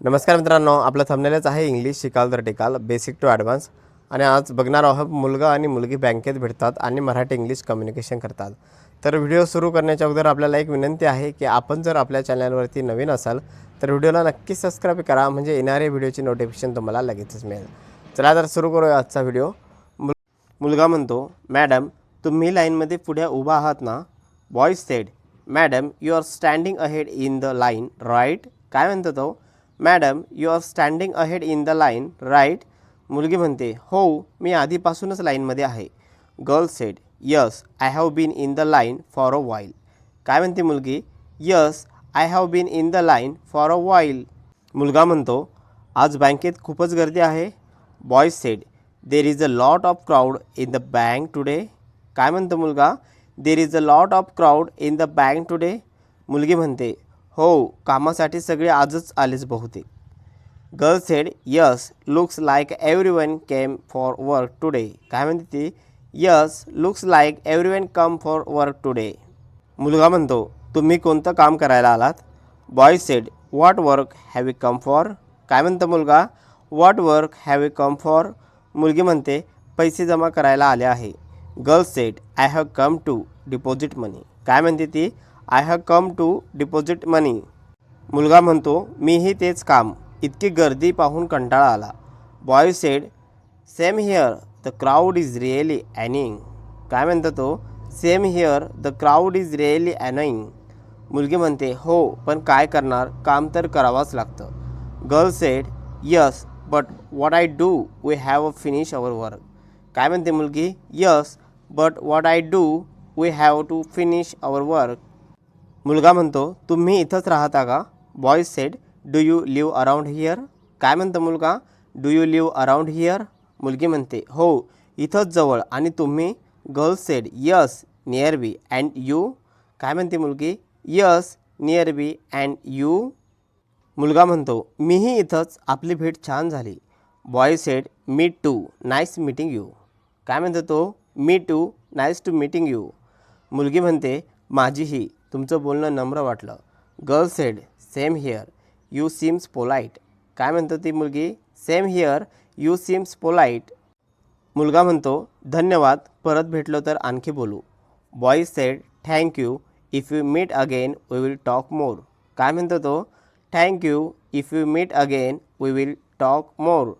नमस्कार मित्रांनो आपलं थंबनेलच आहे इंग्लिश शिकाल तर टिकाल बेसिक टू ॲडव्हान्स आणि आज बघणार आहोत मुलगा आणि मुलगी बँकेत भेटतात आणि मराठी इंग्लिश कम्युनिकेशन करतात. तर व्हिडिओ सुरू करण्याच्या अगोदर आपल्याला एक विनंती आहे की आपण जर आपल्या चॅनलवरती नवीन असाल तर व्हिडिओला नक्की सबस्क्राईब करा म्हणजे येणाऱ्या व्हिडिओची नोटिफिकेशन तुम्हाला लगेचच मिळेल. चला तर सुरू करूया आजचा व्हिडिओ मुल मुलगा म्हणतो मॅडम तुम्ही लाईनमध्ये पुढे उभा आहात ना? Boys said madam you are standing ahead in the line right काय म्हणतो तो? Madam you are standing ahead in the line right मुलगी म्हणते हो मी आधीपासूनच लाईनमध्ये आहे. Girl said yes I have been in the line for a while काय म्हणते मुलगी? Yes I have been in the line for a while मुलगा म्हणतो आज बँकेत खूपच गर्दी आहे. Boys said there is a lot of crowd in the bank today काय म्हणतो मुलगा? There is a lot of crowd in the bank today मुलगी म्हणते हो कामासाठी सगळे आजच आलेच बहुतेक. Girl said yes looks like everyone came for work today काय म्हणते ती? Yes looks like everyone come for work today मुलगा म्हणतो तुम्ही कोणतं काम करायला आलात? Boy said what work have you come for काय म्हणतं मुलगा? What work have you come for मुलगी म्हणते पैसे जमा करायला आले आहे. Girl said I have come to deposit money काय म्हणते ती? I have come to deposit money मुलगा म्हणतो मीही तेच काम. इतकी गर्दी पाहून कंटाळा आला. Boy said same here the crowd is really annoying काय म्हणतो तो? Same here the crowd is really annoying मुलगी म्हणते हो पण काय करणार? काम तर करावंच लागतं. Girl said yes but what I do we have a finish our work काय म्हणते मुलगी? Yes but what I do we have to finish our work मुलगा म्हणतो तुम्ही इथंच राहता का? Boy said do you live around here काय म्हणतो मुलगा? Do you live around here मुलगी म्हणते हो इथंच जवळ. आणि तुम्ही? Girls said yes nearby and you काय म्हणते मुलगी? Yes nearby and you मुलगा म्हणतो मीही इथंच आपली भेट छान झाली. Boys said me too nice meeting you काय म्हणतो तो? Me too nice to meeting you मुलगी म्हणते माझीही. तुमचं बोलणं नम्र वाटलं. Girl said same here you seems polite काय म्हणतो ती मुलगी? Same here you seems polite मुलगा म्हणतो धन्यवाद. परत भेटलो तर आणखी बोलू. Boys said thank you if you meet again we will talk more काय म्हणतो तो? Thank you if you meet again we will talk more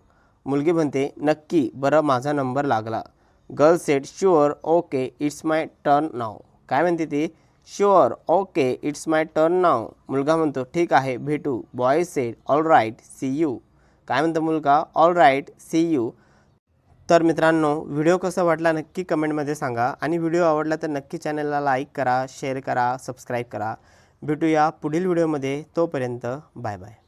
मुलगी म्हणते नक्की. बरं माझा नंबर लागला. Girl said sure okay it's my turn now काय म्हणते ती? Sure okay it's my turn now मुलगा म्हणतो ठीक आहे भेटू. Boy said all right see you काय म्हणतो मुलगा? ऑल राईट सी यू तर मित्रांनो व्हिडिओ कसा वाटला नक्की कमेंटमध्ये सांगा आणि व्हिडिओ आवडला तर नक्की चॅनलला लाईक करा शेअर करा सबस्क्राईब करा. भेटूया पुढील व्हिडिओमध्ये तोपर्यंत बाय बाय